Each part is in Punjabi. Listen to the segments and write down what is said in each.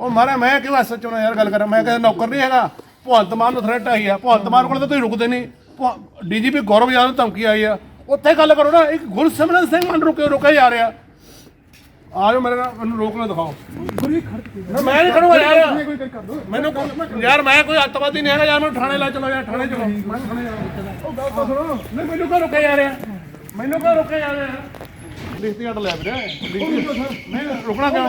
ਉਹ ਮਾਰਾ, ਮੈਂ ਕਿਉਂ ਐਸਐਚਓ ਨਾਲ ਯਾਰ ਗੱਲ ਕਰਾਂ? ਮੈਂ ਕਹਿੰਦਾ ਨੌਕਰ ਨਹੀਂ ਹੈਗਾ। ਭਗਵੰਤ ਮਾਨ ਨੂੰ ਥ੍ਰੈਟ ਆਈ ਆ। ਭਗਵੰਤ ਮਾਨ ਕੋਲ ਤਾਂ ਤੁਸੀਂ ਰੁਕਦੇ ਨਹੀਂ। ਡੀਜੀਪੀ ਗੌਰਵ ਯਾਦਵ ਧਮਕੀ ਆਈ ਆ। ਉੱਥੇ ਗੱਲ ਕਰੋ ਨਾ, ਇੱਕ ਗੁਰਸਿਮਰਨ ਸਿੰਘ ਮੰਨ ਰੁਕੇ, ਰੁਕਿਆ ਜਾ ਰਿਹਾ। ਆ ਜਾਓ ਮੇਰੇ ਨਾਲ, ਮੈਨੂੰ ਰੋਕ ਨਾ ਦਿਖਾਓ। ਮੈਂ ਨਹੀਂ ਖੜੂਗਾ, ਯਾਰ। ਮੈਨੂੰ ਯਾਰ, ਮੈਂ ਕੋਈ ਅੱਤਵਾਦੀ ਨਹੀਂ ਹੈਗਾ, ਯਾਰ ਮੈਨੂੰ ਥਾਣੇ ਲੈ ਚਲੋ, ਯਾਰ, ਥਾਣੇ ਚਲੋ। ਮੈਂ ਥਾਣੇ ਜਾਣਾ ਉਹ ਗੱਲ ਤਾਂ ਸੁਣੋ। ਨਹੀਂ, ਮੈਨੂੰ ਕਿਉਂ ਰੁਕਿਆ ਜਾ ਰਿਹਾ? ਮੈਨੂੰ ਕਿਉਂ ਰੁਕਿਆ ਜਾ ਰਿਹਾ? ਲਿਖਤੀ ਆਟ ਲੈ ਵੀਰੇ। ਨਹੀਂ ਰੁਕਣਾ ਕਿਉਂ?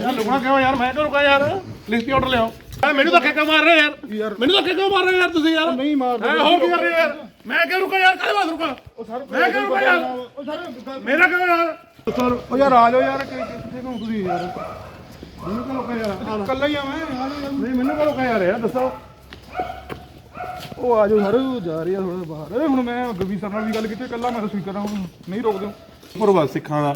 ਯਾਰ ਰੁਕਣਾ ਕਿਉਂ ਯਾਰ? ਮੈਂ ਕਿਉਂ ਰੁਕਾ ਯਾਰ? ਲਿਖਤੀ ਆਰਡਰ ਲਿਆਓ। ਐ ਮੈਨੂੰ ਧੱਕੇ ਕਿਉਂ ਮਾਰ ਰਹੇ ਯਾਰ? ਮੈਨੂੰ ਧੱਕੇ ਕਿਉਂ ਮਾਰ ਰਹੇ ਯਾਰ ਤੁਸੀਂ ਯਾਰ? ਨਹੀਂ ਮਾਰਦੇ ਐ ਹੋਰ ਕੀ ਕਰ ਰਹੇ ਯਾਰ। ਮੈਂ ਕਿਉਂ ਰੁਕਾ ਯਾਰ? ਕਾਹਦੇ ਵਾਸਤੇ ਰੁਕਾ ਮੈਂ ਕਿਉਂ ਰੁਕਾ ਯਾਰ? ਮੇਰਾ ਕਿਉਂ ਯਾਰ? ਸਰ ਉਹ ਯਾਰ ਆ ਜਾਓ ਯਾਰ ਕਿੱਥੇ ਘੁੰਮ ਤੁਸੀਂ ਯਾਰ? ਮੈਨੂੰ ਕਿਉਂ ਰੁਕਾ ਯਾਰ? ਕੱਲਾ ਹੀ ਆ ਮੈਂ। ਨਹੀਂ ਮੈਨੂੰ ਕਿਉਂ ਰੁਕਾ ਯਾਰ? ਯਾਰ ਦੱਸੋ। ਉਹ ਆ ਜਾਓ ਸਰ ਉਹ ਜਾ ਰਹੀ ਆ ਥੋੜਾ ਬਾਹਰ। ਇਹ ਹੁਣ ਮੈਂ ਗਵੀ ਸਰ ਨਾਲ ਵੀ ਗੱਲ ਕੀਤੀ ਕੱਲਾ ਮੈਂ ਸਪੀਕਰ ਨਾਲ ਹੁਣ ਨਹੀਂ ਰੋਕਦੇ। ਪਰਵਾ ਸਿੱਖਾਂ ਦਾ।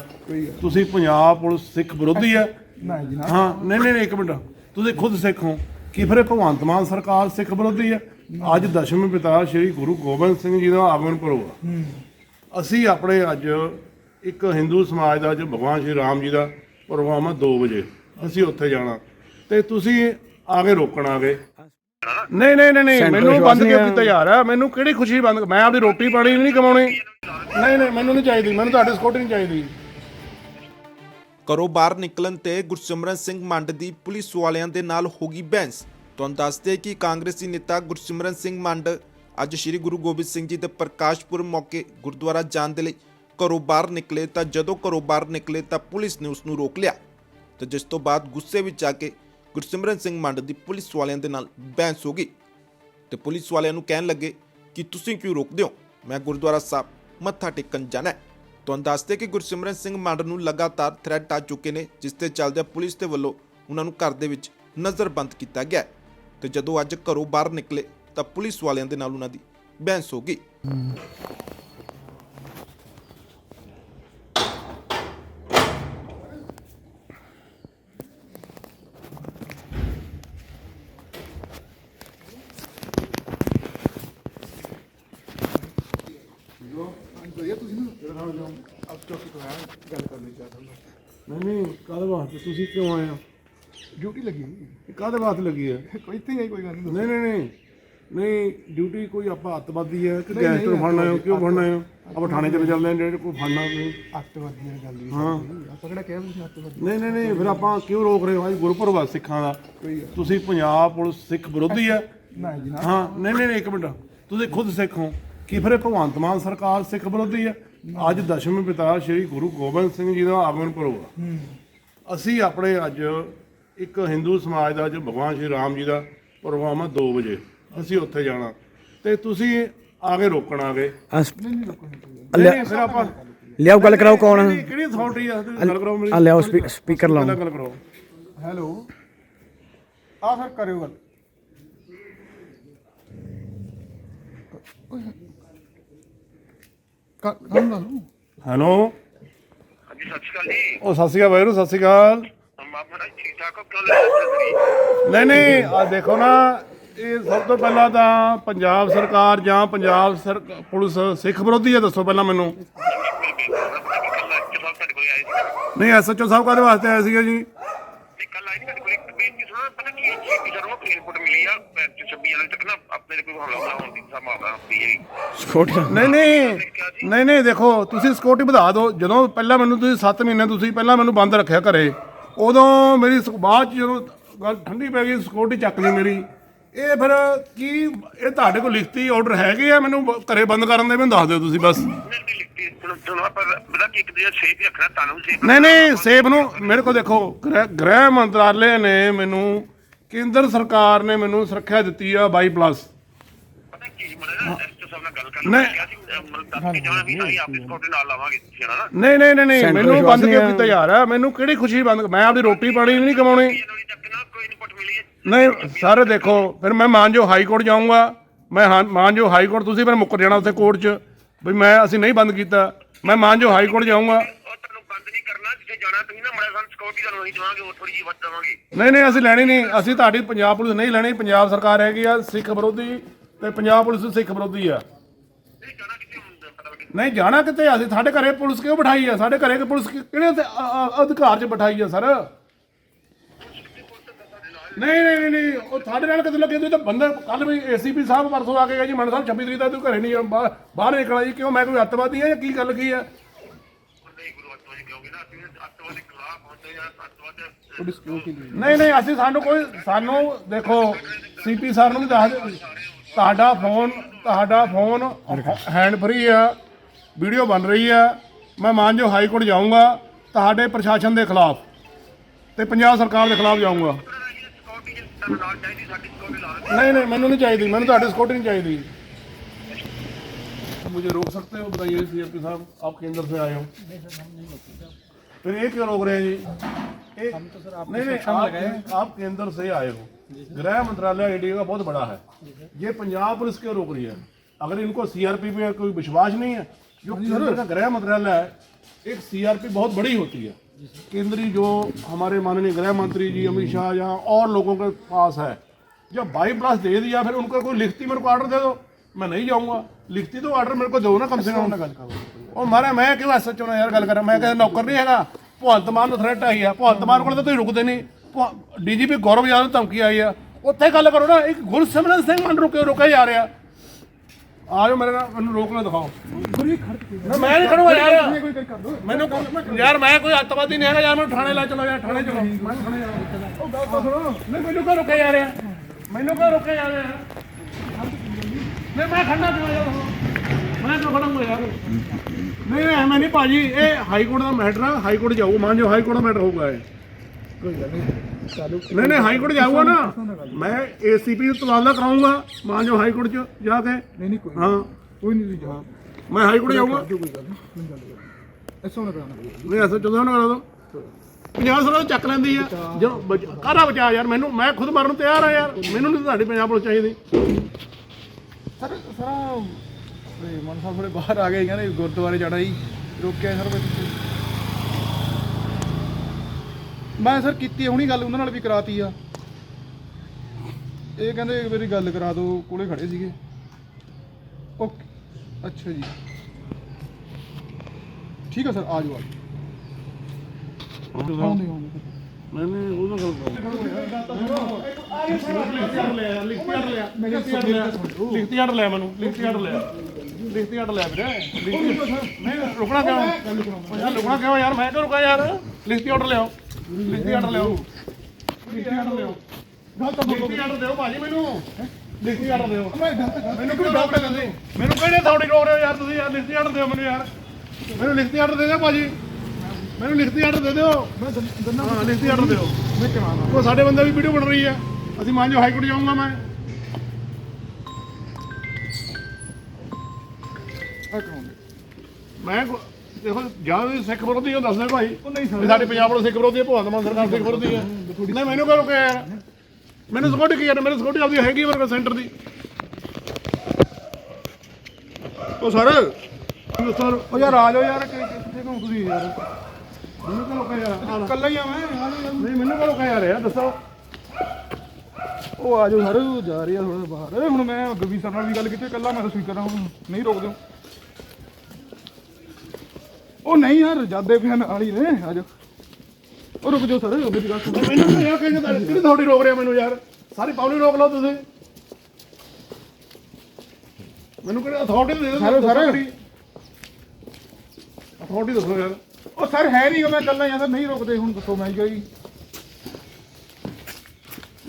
ਤੁਸੀਂ ਪੰਜਾਬ ਪੁਲਿਸ ਸਿੱਖ ਵਿਰੋਧੀ ਹੈ ਨਹੀਂ ਜੀ ਨਾ। ਹਾਂ ਨਹੀਂ ਨਹੀਂ ਨਹੀਂ, ਇੱਕ ਮਿੰਟ। ਤੁਸੀਂ ਖੁਦ ਸਿੱਖ ਹੋ। ਕੀ ਫਿਰ ਇਹ ਭਗਵੰਤ ਮਾਨ ਸਰਕਾਰ ਸਿੱਖ ਵਿਰੋਧੀ ਹੈ ਅੱਜ ਦਸ਼ਮੇਂ ਪਿਤਾ ਸ੍ਰੀ ਗੁਰੂ ਗੋਬਿੰਦ ਸਿੰਘ ਜੀ ਦਾ ਆਗਮਨ ਪੁਰਬ ਆ। ਅਸੀਂ ਆਪਣੇ ਅੱਜ ਇੱਕ ਹਿੰਦੂ ਸਮਾਜ ਦਾ ਅੱਜ ਭਗਵਾਨ ਸ਼੍ਰੀ ਰਾਮ ਜੀ ਦਾ ਪ੍ਰੋਗਰਾਮ ਆ 2 ਵਜੇ। ਅਸੀਂ ਉੱਥੇ ਜਾਣਾ। ਤੇ ਤੁਸੀਂ ਆਗੇ ਰੋਕਣ ਆ ਗਏ। ਨਹੀਂ ਨਹੀਂ ਨਹੀਂ ਨਹੀਂ ਮੈਨੂੰ ਬੰਦ ਕਿਉਂ ਕੀਤਾ ਰਿਹਾ ਮੈਨੂੰ ਕਿਹੜੀ ਖੁਸ਼ੀ ਬੰਦ ਮੈਂ ਆਪਦੀ ਰੋਟੀ ਪਾਣੀ ਵੀ ਨਹੀਂ ਕਮਾਉਣੀ। ਨਹੀਂ ਨਹੀਂ ਮੈਨੂੰ ਨਹੀਂ ਚਾਹੀਦੀ ਮੈਨੂੰ ਤੁਹਾਡੀ ਸਕਿਉਰਟੀ ਨਹੀਂ ਚਾਹੀਦੀ। ਘਰੋਂ ਬਾਹਰ ਨਿਕਲਣ ਤੇ ਗੁਰਸਿਮਰਨ ਸਿੰਘ ਮੰਡ ਦੀ ਪੁਲਿਸ ਵਾਲਿਆਂ ਦੇ ਨਾਲ ਹੋ ਗਈ ਬਹਿਸ। ਤੁਹਾਨੂੰ ਦੱਸਦੇ ਕਿ ਕਾਂਗਰਸੀ ਨੇਤਾ ਗੁਰਸਿਮਰਨ ਸਿੰਘ ਮੰਡ ਅੱਜ ਸ੍ਰੀ ਗੁਰੂ ਗੋਬਿੰਦ ਸਿੰਘ ਜੀ ਦੇ ਪ੍ਰਕਾਸ਼ ਪੁਰਬ ਮੌਕੇ ਗੁਰਦੁਆਰਾ ਜਾਣ ਦੇ ਲਈ ਘਰੋਂ ਬਾਹਰ ਨਿਕਲੇ ਤਾਂ ਜਦੋਂ ਘਰੋਂ ਬਾਹਰ ਨਿਕਲੇ ਤਾਂ ਪੁਲਿਸ ਨੇ ਉਸ ਨੂੰ ਰੋਕ ਲਿਆ। ਤੇ ਜਿਸ ਤੋਂ ਬਾਅਦ ਗੁੱਸੇ ਵਿੱਚ ਆ ਕੇ ਗੁਰਸਿਮਰਨ ਸਿੰਘ ਮੰਡ ਦੀ ਪੁਲਿਸ ਵਾਲਿਆਂ ਦੇ ਨਾਲ ਬਹਿਸ ਹੋ ਗਈ ਤੇ ਪੁਲਿਸ ਵਾਲਿਆਂ ਨੂੰ ਕਹਿਣ ਲੱਗੇ ਕਿ ਤੁਸੀਂ ਕਿਉਂ ਰੋਕਦੇ ਹੋ? ਮੈਂ ਗੁਰਦੁਆਰਾ ਸਾਹਿਬ ਮੱਥਾ ਟੇਕਣ ਜਾਣਾ ਹੈ। ਤੁਹਾਨੂੰ ਦੱਸਦੇ ਕਿ ਗੁਰਸਿਮਰਨ ਸਿੰਘ ਮੰਡ ਨੂੰ ਲਗਾਤਾਰ ਥ੍ਰੈਟ ਆ ਚੁੱਕੇ ਨੇ, ਜਿਸ ਤੇ ਚੱਲਦਿਆਂ ਪੁਲਿਸ ਦੇ ਵੱਲੋਂ ਉਹਨਾਂ ਨੂੰ ਘਰ ਦੇ ਵਿੱਚ ਨਜ਼ਰਬੰਦ ਕੀਤਾ ਗਿਆ ਹੈ। ਤੇ ਜਦੋਂ ਅੱਜ ਘਰੋਂ ਬਾਹਰ ਨਿਕਲੇ ਤਾਂ ਪੁਲਿਸ ਵਾਲਿਆਂ ਦੇ ਨਾਲ ਉਹਨਾਂ ਦੀ ਬਹਿਸ ਹੋ ਗਈ। ਨਹੀਂ ਨਹੀਂ ਕਾਹਦੇ ਵਾਸਤੇ? ਤੁਸੀਂ ਕਿਉਂ ਆਏ ਹੋ? ਡਿਊਟੀ ਲੱਗੀ ਇਹ ਕਾਹਦੇ ਵਾਸਤੇ ਲੱਗੀ ਹੈ? ਕੋਈ ਇੱਥੇ ਹੀ ਹੈ, ਕੋਈ ਗੱਲ ਨਹੀਂ। ਨਹੀਂ ਨਹੀਂ ਨਹੀਂ। ਨਹੀਂ ਡਿਊਟੀ ਕੋਈ ਆਪਾਂ ਅੱਤਵਾਦੀ ਹੈ ਕਿ ਗੈਂਗਸਟਰ ਫੜਨਾ ਹੈ? ਕਿਉਂ ਫੜਨਾ ਹੈ? ਆਪਾਂ ਥਾਣੇ ਚਲੇ ਚੱਲਦੇ ਹਾਂ ਜਿਹੜੇ ਕੋਈ ਫੜਨਾ ਨਹੀਂ। ਅੱਤਵਾਦੀ ਦੀ ਗੱਲ ਨਹੀਂ। ਹਾਂ। ਆਪਾਂ ਕਿਹੜਾ ਕਿਹਾ ਅੱਤਵਾਦੀ? ਨਹੀਂ ਨਹੀਂ ਨਹੀਂ ਫਿਰ ਆਪਾਂ ਕਿਉਂ ਰੋਕ ਰਹੇ ਹੋ? ਗੁਰਪੁਰਬ ਆ ਸਿੱਖਾਂ ਦਾ। ਤੁਸੀਂ ਪੰਜਾਬ ਪੁਲਿਸ ਸਿੱਖ ਵਿਰੋਧੀ ਹੈ। ਨਹੀਂ ਜੀ ਨਾ। ਹਾਂ ਨਹੀਂ ਨਹੀਂ ਨਹੀਂ, ਇੱਕ ਮਿੰਟ। ਤੁਸੀਂ ਖੁਦ ਸਿੱਖ ਹੋ। ਕੀ ਫਿਰ ਇਹ ਭਗਵੰਤ ਮਾਨ ਸਰਕਾਰ ਸਿੱਖ ਵਿਰੋਧੀ ਹੈ ਅੱਜ ਦਸ਼ਮੇਂ ਪਿਤਾ ਸ੍ਰੀ ਗੁਰੂ ਗੋਬਿੰਦ ਸਿੰਘ ਜੀ ਦਾ ਆਗਮਨ ਪੁਰਬ ਆ। ਅਸੀਂ ਆਪਣੇ ਅੱਜ ਇੱਕ ਹਿੰਦੂ ਸਮਾਜ ਦਾ ਅੱਜ ਭਗਵਾਨ ਸ਼੍ਰੀ ਰਾਮ ਜੀ ਦਾ ਪ੍ਰੋਗਰਾਮ ਆ 2 ਵਜੇ। ਅਸੀਂ ਉੱਥੇ ਜਾਣਾ। ਤੇ ਤੁਸੀਂ ਆਗੇ ਰੋਕਣ ਆ ਗਏ ਨਹੀਂ, ਫਿਰ ਆਪਾਂ ਲਿਆਓ ਗੱਲ ਕਰਾਓ ਕੌਣ ਕਿਹੜੀ ਕਿਹੜੀ ਅਥਾਰਟੀ ਆ? ਤੁਸੀਂ ਗੱਲ ਕਰੋ ਮੇਰੀ। ਆ ਲਿਆਓ ਸਪੀ- ਸਪੀਕਰ ਲਾਓ। ਗੱਲ ਕਰੋ ਹੈਲੋ। ਆ ਸਰ ਕਰਿਓ ਗੱਲ। ਕੰਮ ਨਾ ਲਓ ਹੈਲੋ। ਹਾਂਜੀ ਸਤਿ ਸ਼੍ਰੀ ਅਕਾਲ ਜੀ। ਉਹ ਸਤਿ ਸ਼੍ਰੀ ਅਕਾਲ ਵਾਹਿਗੁਰੂ ਸਤਿ ਸ਼੍ਰੀ ਅਕਾਲ। ਮਾਮਾ ਠੀਕ ਠਾਕ ਹੋ ਨਹੀਂ ਨਹੀਂ ਆ ਦੇਖੋ ਨਾ ਇਹ ਸਭ ਤੋਂ ਪਹਿਲਾਂ ਤਾਂ ਪੰਜਾਬ ਸਰਕਾਰ ਜਾਂ ਪੰਜਾਬ ਸਰ ਪੁਲਿਸ ਸਿੱਖ ਵਿਰੋਧੀ ਹੈ ਦੱਸੋ ਪਹਿਲਾਂ ਮੈਨੂੰ। ਨਹੀਂ ਐਸਐਚਓ ਸਾਹਿਬ ਕਾਹਦੇ ਵਾਸਤੇ ਆਏ ਸੀਗੇ ਜੀ ਤੇ ਕੱਲ ਆਏ ਸੀ ਤੁਹਾਡੇ ਕੋਲ ਇੱਕ ਬੇਨਤੀ ਸੁਣਾ ਪਤਾ ਕੀ ਹੈ ਛੇਤੀ ਕਰੋ ਕੋਈ ਰਿਪੋਰਟ ਮਿਲੀ ਆ 26 ਜਨਵਰੀ ਤੱਕ ਨਾ ਆਪਣੇ ਤੇ ਕੋਈ ਹਮਲਾ ਹਮਲਾ ਹੋਣ ਦੀ ਸੰਭਾਵਨਾ ਹੁੰਦੀ ਹੈ ਸਕਿਉਰਟੀ ਨਹੀਂ ਨਹੀਂ। ਨਹੀਂ ਨਹੀਂ ਦੇਖੋ ਤੁਸੀਂ ਸਿਕਿਉਰਿਟੀ ਵਧਾ ਦਿਓ। ਜਦੋਂ ਪਹਿਲਾਂ ਮੈਨੂੰ ਤੁਸੀਂ 7 ਮਹੀਨੇ ਤੁਸੀਂ ਪਹਿਲਾਂ ਮੈਨੂੰ ਬੰਦ ਰੱਖਿਆ ਘਰੇ ਉਦੋਂ ਮੇਰੀ ਬਾਅਦ 'ਚ ਜਦੋਂ ਗੱਲ ਠੰਡੀ ਪੈ ਗਈ ਸਿਕਿਉਰਿਟੀ ਚੱਕ ਲਈ ਮੇਰੀ। ਇਹ ਫਿਰ ਕੀ ਇਹ ਤੁਹਾਡੇ ਕੋਲ ਲਿਖਤੀ ਆਰਡਰ ਹੈਗੇ ਆ ਮੈਨੂੰ ਘਰੇ ਬੰਦ ਕਰਨ ਦੇ ਮੈਨੂੰ ਦੱਸ ਦਿਓ ਤੁਸੀਂ ਬਸ। ਨਹੀਂ ਨਹੀਂ ਲਿਖਤੀ ਸੁਣੋ ਸੁਣੋ ਪਰ ਪਤਾ ਕੀ ਇੱਕ ਦਿਨ ਸੇਫ ਰੱਖਣਾ ਤੁਹਾਨੂੰ ਸੇਫ ਨਹੀਂ ਨਹੀਂ ਸੇਬ ਨੂੰ ਮੇਰੇ ਕੋਲ ਦੇਖੋ ਗ੍ਰਹਿ ਮੰਤਰਾਲੇ ਨੇ ਮੈਨੂੰ ਕੇਂਦਰ ਸਰਕਾਰ ਨੇ ਮੈਨੂੰ ਸੁਰੱਖਿਆ ਦਿੱਤੀ ਆ 22 ਪਲੱਸ। ਪਤਾ ਕੀ ਮੜਾ ਐਸਟੋ ਸਾਹਿਬ ਨਾਲ ਗੱਲ ਕਰ ਨਹੀਂ। ਕਿਹਾ ਸੀ ਮਤਲਬ ਦੱਸ ਕੇ ਜਾਣਾ ਵੀ ਅਸੀਂ ਆਪਣੀ ਸਕਿਉਰਟੀ ਨਾਲ ਲਾਵਾਂਗੇ ਤੁਸੀਂ ਹਨਾ ਨਹੀਂ ਨਹੀਂ ਨਹੀਂ ਮੈਨੂੰ ਬੰਦ ਕਿਉਂ ਕੀਤਾ ਜਾ ਰਿਹਾ ਮੈਨੂੰ ਕਿਹੜੀ ਖੁਸ਼ੀ ਬੰਦ ਮੈਂ ਆਪਦੀ ਰੋਟੀ ਪਾਣੀ ਵੀ ਨਹੀਂ ਕਮਾਉਣੀ। ਨਹੀਂ ਸਰ ਦੇਖੋ ਫਿਰ ਮੈਂ ਮਾਨਜੋ ਹਾਈ ਕੋਰਟ ਜਾਊਂਗਾ। ਮੈਂ ਹਾਂ- ਮਾਨਜੋ ਹਾਈ ਕੋਰਟ ਤੁਸੀਂ ਫਿਰ ਮੁੱਕਰ ਜਾਣਾ ਉੱਥੇ ਕੋਰਟ 'ਚ। ਵੀ ਮੈਂ ਅਸੀਂ ਨਹੀਂ ਬੰਦ ਕੀਤਾ। ਮੈਂ ਮਾਨਜੋ ਹਾਈ ਕੋਰਟ ਜਾਊਂਗਾ ਉਹ ਤੁਹਾਨੂੰ ਬੰਦ ਨਹੀਂ ਕਰਨਾ ਜਿੱਥੇ ਜਾਣਾ ਤੁਸੀਂ ਨਾ ਮੜਾ ਸਾਨੂੰ ਸਕਿਉਰਟੀ ਤੁਹਾਨੂੰ ਅਸੀਂ ਦੇਵਾਂਗੇ ਉਹ ਥੋੜੀ ਜਿਹੀ ਵੱਧ ਦੇਵਾਂਗੇ। ਨਹੀਂ ਨਹੀਂ ਅਸੀਂ ਲੈਣੀ ਨਹੀਂ। ਅਸੀਂ ਤੁਹਾਡੀ ਪੰਜਾਬ ਪੁਲਿਸ ਨਹੀਂ ਲੈਣੀ। ਪੰਜਾਬ ਸਰਕਾਰ ਹੈਗੀ ਆ ਸਿੱਖ ਵਿਰੋਧੀ ਤੇ ਪੰਜਾਬ ਪੁਲਿਸ ਸਿੱਖ ਵਿਰੋਧੀ ਆ। ਨਹੀਂ ਜਾਣਾ ਕਿੱਥੇ ਹੁੰਦਾ ਪਤਾ ਲੱਗੇ ਨਹੀਂ ਜਾਣਾ ਕਿੱਥੇ ਅਸੀਂ ਸਾਡੇ ਘਰੇ ਪੁਲਿਸ ਕਿਉਂ ਬਿਠਾਈ ਆ? ਸਾਡੇ ਘਰੇ ਕਿ ਪੁਲਿਸ ਕਿ- ਕਿਹੜੇ ਅਧਿ- ਅ- ਅ- ਅਧਿਕਾਰ 'ਚ ਬਿਠਾਈ ਆ ਸਰ? ਨਹੀਂ ਨਹੀਂ ਨਹੀਂ, ਨਹੀਂ ਉਹ ਸਾਡੇ ਨਾਲ ਕਿਤੇ ਲੱਗੇ ਤੁਸੀਂ ਤਾਂ ਬੰਦਾ ਕੱਲ ਵੀ ਏਸੀਪੀ ਸਾਹਿਬ ਪਰਸੋਂ ਆ ਕੇ ਗਿਆ ਜੀ ਮਨ ਸਾਹਿਬ 26 ਤਰੀਕ ਦਾ ਤੂੰ ਘਰੇ ਨਹੀਂ ਆ, ਬਾਹਰ ਬਾਹਰ ਨਿਕਲਣਾ ਜੀ ਕਿਉਂ? ਮੈਂ ਕੋਈ ਅੱਤਵਾਦੀ ਆ ਜਾਂ ਕੀ ਗੱਲ ਕੀ ਆ? ਨਹੀਂ ਨਹੀਂ ਅਸੀਂ ਸਾਨੂੰ ਕੋਈ ਸਾਨੂੰ ਦੇਖੋ ਸੀਪੀ ਸਰ ਨੂੰ ਵੀ ਦੱਸ ਦਿਓ ਤੁਹਾਡਾ ਫੋਨ ਤੁਹਾਡਾ ਫੋਨ ਹੈਂਡ ਫ੍ਰੀ ਆ ਵੀਡੀਓ ਬਣ ਰਹੀ ਆ ਮੈਂ ਮਾਨਜੋ ਹਾਈ ਕੋਰਟ ਜਾਊਂਗਾ ਤੁਹਾਡੇ ਪ੍ਰਸ਼ਾਸਨ ਦੇ ਖਿਲਾਫ ਤੇ ਪੰਜਾਬ ਸਰਕਾਰ ਦੇ ਖਿਲਾਫ ਜਾਊਂਗਾ ਸਿਕਿਉਰਿਟੀ ਜੇ ਤੁਹਾਨੂੰ ਨਾਲ ਚਾਹੀਦੀ ਸਾਡੀ ਸਿਕਿਉਰਿਟੀ ਲਾ ਦਿੰਦੇ नहीं नहीं मैंने नहीं चाहिए मैंने तो सकोटी नहीं चाहिए मुझे रोक सकते हो बताइए सीएमपी साहब आप केंद्र से आए हो फिर ये क्यों रोक रहे हैं जी। एक नहीं नहीं आप, आप केंद्र से आए हो। गृह मंत्रालय इंडिया का बहुत बड़ा है। ये पंजाब पुलिस क्यों रोक रही है। अगर इनको सीआरपी पे कोई विश्वास नहीं है जो केंद्र का गृह मंत्रालय है एक सीआरपी बहुत बड़ी होती है। केंद्रीय जो हमारे माननीय गृह मंत्री जी अमित शाह यहाँ और लोगों के पास है जब बाई दे दिया फिर उनको कोई लिखती मेरे को ऑर्डर दे दो। ਮੈਂ ਨਹੀਂ ਜਾਊਂਗਾ। ਲਿਖਤੀ ਤੋਂ ਆਰਡਰ ਮੇਰੇ ਕੋਲ ਦਿਓ ਨਾ ਕਮ ਸੇ ਕਮ। ਉਹ ਮਾਰਾ, ਮੈਂ ਕਿਉਂ ਐਸਾ ਚਾਹੁੰਦਾ ਯਾਰ ਗੱਲ ਕਰਾਂ? ਮੈਂ ਕਹਿੰਦਾ ਨੌਕਰ ਨਹੀਂ ਹੈਗਾ। ਭਗਵੰਤ ਮਾਨ ਨੂੰ ਥ੍ਰੈਟ ਆਈ ਆ। ਭਗਵੰਤ ਮਾਨ ਕੋਲ ਤਾਂ ਤੁਸੀਂ ਰੁਕਦੇ ਨਹੀਂ। ਡੀਜੀਪੀ ਗੌਰਵ ਯਾਦਵ ਧਮਕੀ ਆਈ ਆ। ਉੱਥੇ ਗੱਲ ਕਰੋ ਨਾ, ਇੱਕ ਗੁਰਸਿਮਰਨ ਸਿੰਘ ਮੰਨ ਰੁਕੇ ਰੁਕਿਆ ਜਾ ਰਿਹਾ? ਆ ਜਾਓ ਮੇਰੇ ਨਾਲ, ਮੈਨੂੰ ਰੋਕ ਨਾ ਦਿਖਾਓ। ਮੈਂ ਨਹੀਂ ਖੜੂਗਾ ਯਾਰ। ਮੈਨੂੰ ਯਾਰ, ਮੈਂ ਕੋਈ ਅੱਤਵਾਦੀ ਨਹੀਂ ਹੈਗਾ। ਯਾਰ, ਮੈਨੂੰ ਥਾਣੇ ਲੈ ਚਲੋ, ਯਾਰ, ਥਾਣੇ ਚਲੋ। ਮੈਨੂੰ ਕਿਉਂ ਰੁਕਿਆ ਜਾ ਰਿਹਾ? ਮੈਨੂੰ ਕਿਉਂ ਰੁਕਿਆ ਜਾ ਰਿਹਾ? ਨਹੀਂ ਮੈਂ ਮੈਂ ਕਿਉਂ ਖੜਾਂਗਾ ਯਾਰ? ਨਹੀਂ ਨਹੀਂ ਐਵੇਂ ਨਹੀਂ ਭਾਜੀ ਇਹ ਹਾਈ ਕੋਰਟ ਦਾ ਮੈਟਰ ਆ ਹਾਈ ਕੋਰਟ ਜਾਊ ਮੰਨ ਜੋ ਹਾਈ ਕੋਰਟ ਦਾ ਮੈਟਰ ਹੋਊਗਾ ਇਹ। ਨਹੀਂ ਨਹੀਂ ਹਾਈ ਕੋਰਟ ਜਾਊਗਾ ਨਾ। ਮੈਂ ਏਸੀਪੀ ਨੂੰ ਤਬਾਦਲਾ ਕਰਾਉਂਗਾ ਮੰਨ ਜੋ ਹਾਈ ਕੋਰਟ ਚ ਜਾ ਕੇ। ਨਹੀਂ ਨਹੀਂ ਕੋਈ ਹਾਂ। ਕੋਈ ਨਹੀਂ ਜਾਓ। ਮੈਂ ਹਾਈ ਕੋਰਟ ਜਾਊਂਗਾ। ਕੋਈ ਗੱਲ ਨਹੀਂ ਕੋਈ ਗੱਲ ਨਹੀਂ ਐਸਾ ਨਾ ਕਰਾਣਾ ਨਹੀਂ ਐਸਾ ਚੋਦਾਂ ਨਾ ਕਰਾ ਦੋ। ਪੰਜਾਬ ਸਰਕਾਰ ਚੱਕ ਲੈਂਦੀ ਆ। ਜੋ ਕਾਹਦਾ ਬਚਾ ਯਾਰ ਮੈਨੂੰ ਮੈਂ ਖੁਦ ਮਰਨ ਨੂੰ ਤਿਆਰ ਆ ਯਾਰ। ਮੈਨੂੰ ਨਹੀਂ ਤੁਹਾਡੀ ਪੰਜਾਬ ਪੁਲਿਸ ਚਾਹੀਦੀ। ਸਰ ਸਰ ਇਹ ਮਨ ਸਾਹਿਬ ਥੋੜੇ ਬਾਹਰ ਆ ਗਏ ਕਹਿੰਦੇ ਗੁਰਦੁਆਰੇ ਜਾਣਾ ਜੀ। ਰੋਕਿਆ ਸਰ ਵਿੱਚ ਮੈਂ ਸਰ ਕੀਤੀ ਹੁਣੀ ਗੱਲ ਉਹਨਾਂ ਨਾਲ ਵੀ ਕਰਾਤੀ ਆ। ਇਹ ਕਹਿੰਦੇ ਮੇਰੀ ਗੱਲ ਕਰਾ ਦਿਓ ਕੋਲੇ ਖੜੇ ਸੀਗੇ। ਓਕੇ ਅੱਛਾ ਜੀ। ਠੀਕ ਆ ਸਰ ਆ ਜਾਓ ਆ ਜਾਓ। ਆਉਂਦੇ ਆਉਂਦੇ। ਨਹੀਂ ਨਹੀਂ ਉਹ ਗੱਲ ਲਿਖਤੀ ਲਿਖਤੀ ਆਰਡਰ ਲਿਆ ਮੈਨੂੰ ਲਿਖਤੀ ਆਰਡਰ ਲਿਆ ਲਿਖਤੀ ਆਰਡਰ ਲਿਆ ਵੀਰੇ ਲਿਖਤੀ- ਨਹੀਂ ਰੁਕਣਾ ਕਿਉਂ ਯਾਰ ਰੁਕਣਾ ਕਿਉਂ ਯਾਰ ਮੈਂ ਕਿਉਂ ਰੁਕਾਂ ਯਾਰ ਲਿਖਤੀ ਆਰਡਰ ਲਿਆਓ ਲਿਖਤੀ ਆਰਡਰ ਲਿਆਓ ਲਿਖਤੀ ਆਰਡਰ ਲਿਆਓ ਲਿਖਤੀ ਆਰਡਰ ਦਿਓ ਭਾਜੀ ਮੈਨੂੰ ਲਿਖਤੀ ਆਰਡਰ ਦਿਓ ਮੈਨੂੰ ਕਿਉਂ ਰੋਕ ਰਹੇ ਮੈਨੂੰ ਕਿਹੜੇ ਥੋੜੀ ਰੋਕ ਰਹੇ ਹੋ ਯਾਰ ਤੁਸੀਂ ਯਾਰ ਲਿਖਤੀ ਆਰਡਰ ਦਿਓ ਮੈਨੂੰ ਯਾਰ ਮੈਨੂੰ ਲਿਖਤੀ ਆਰਡਰ ਦੇ ਦਿਓ ਭਾਜੀ। ਮੈਨੂੰ ਲਿਖਤੀ ਆਰਡਰ ਦੇ ਦਿਓ। ਮੈਂ ਦੰਨਾ ਹਾਂ ਲਿਖਤੀ ਆਰਡਰ ਦਿਓ। ਮੈਂ ਕਰਾਣਾ ਉਹ ਸਾਡੇ ਬੰਦੇ ਦੀ ਵੀਡੀਓ ਬਣ ਰਹੀ ਹੈ। ਅਸੀਂ ਮੰਨ ਜੋ ਹਾਈ ਕੋਰਟ ਜਾਊਂਗਾ ਮੈਂ। ਆ ਕਰਾਉਂਗੇ ਮੈਂ ਕੋ- ਦੇਖੋ ਜਾਂ ਵੀ ਸਿੱਖ ਵਿਰੋਧੀ ਹੋ ਦੱਸਦੇ ਭਾਈ। ਉਹ ਨਹੀਂ ਵੀ ਸਾਡੇ ਪੰਜਾਬ ਵਾਲੇ ਸਿੱਖ ਵਿਰੋਧੀ ਹੈ ਭਗਵੰਤ ਮਾਨ ਸਰਕਾਰ ਸਿੱਖ ਵਿਰੋਧੀ ਹੈ। ਨਹੀਂ ਮੈਨੂੰ ਕਿਉਂ ਰੁਕਿਆ ਯਾਰ? ਮੈਨੂੰ ਸਕਿਉਰਟੀ ਕੀ ਯਾਰ ਮੇਰੇ ਸਕਿਉਰਟੀ ਆਪਦੀ ਹੈਗੀ ਮੇਰੇ ਸੈਂਟਰ ਦੀ। ਉਹ ਸਰ ਸਰ ਉਹ ਯਾਰ ਆ ਜਾਓ ਯਾਰ ਕਿ- ਕਿੱਥੇ ਘੁੰਮ ਤੁਸੀਂ ਯਾਰ? ਮੈਨੂੰ ਕਿਉਂ ਰੁਕਿਆ ਯਾਰ? ਇਕੱਲਾ ਹੀ ਆ ਮੈਂ। ਆ ਜਾਓ ਯਾਰ। ਨਹੀਂ ਮੈਨੂੰ ਕਿਉਂ ਰੁਕਿਆ ਯਾਰ ਯਾਰ ਦੱਸੋ। ਉਹ ਆ ਜਾਓ ਉਹ ਜਾ ਰਹੀ ਆ ਥੋੜਾ ਬਾਹਰ। ਇਹ ਹੁਣ ਮੈਂ ਗਵੀ ਸਰ ਨਾਲ ਵੀ ਗੱਲ ਕੀਤੀ ਇਕੱਲਾ ਮੈਂ ਤਾਂ ਸਪੀਕਰ ਹੁਣ ਨਹੀਂ ਰੋਕ ਦਿਓ। ਉਹ ਨਹੀਂ ਯਾਰ ਜਾਦੇ ਪਿਆ ਨਾਲ ਹੀ ਨੇ ਆ ਜਾਓ। ਉਹ ਰੁਕ ਜਾਓ ਸਰ ਮੇਰੀ ਗੱਲ ਸੁਣੋ। ਮੈਨੂੰ ਕਿਉਂ ਯਾਰ ਕਹਿੰਦੇ ਤਾਂ ਕਿਹੜੀ ਥੋੜੀ ਰੋਕ ਰਿਹਾ ਮੈਨੂੰ ਯਾਰ? ਸਾਰੀ ਪਬਲਿਕ ਰੋਕ ਲਓ ਤੁਸੀਂ। ਮੈਨੂੰ ਕਿਹੜਾ ਅਥਾਰਟੀ ਦੇ ਦਿਓ ਸਰ, ਸਰ। ਅਥਾਰਟੀ ਦੱਸੋ ਯਾਰ। ਉਹ ਸਰ ਹੈ ਨਹੀਂ ਮੈਂ ਆ ਸਰ ਨਹੀਂ ਰੁਕਦੇ ਹੁਣ ਦੱਸੋ ਮੈਂ ਗਈ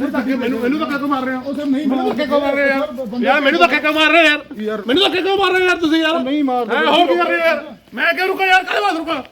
ਨਹੀਂ ਮੈਨੂੰ ਮੈਨੂੰ ਧੱਕੇ ਕਿਉਂ ਮਾਰ ਰਹੇ ਹੋ ਉਹ ਸਰ ਨਹੀਂ ਮੈਨੂੰ ਧੱਕੇ ਕਿਉਂ ਮਾਰ ਰਹੇ ਯਾਰ ਯਾਰ ਮੈਨੂੰ ਧੱਕੇ ਕਿਉਂ ਮਾਰ ਰਹੇ ਯਾਰ। ਮੈਨੂੰ ਧੱਕੇ ਕਿਉਂ ਮਾਰ ਰਹੇ ਯਾਰ ਤੁਸੀਂ ਯਾਰ। ਨਹੀਂ ਮਾਰਦੇ ਹੈਂ, ਹੋਰ ਕੀ ਕਰ ਰਹੇ ਹੋ ਯਾਰ? ਮੈਂ ਕਿਉਂ ਰੁਕਾ ਯਾਰ? ਕਾਹਦੇ ਵਾਸਤੇ ਰੁਕਾ?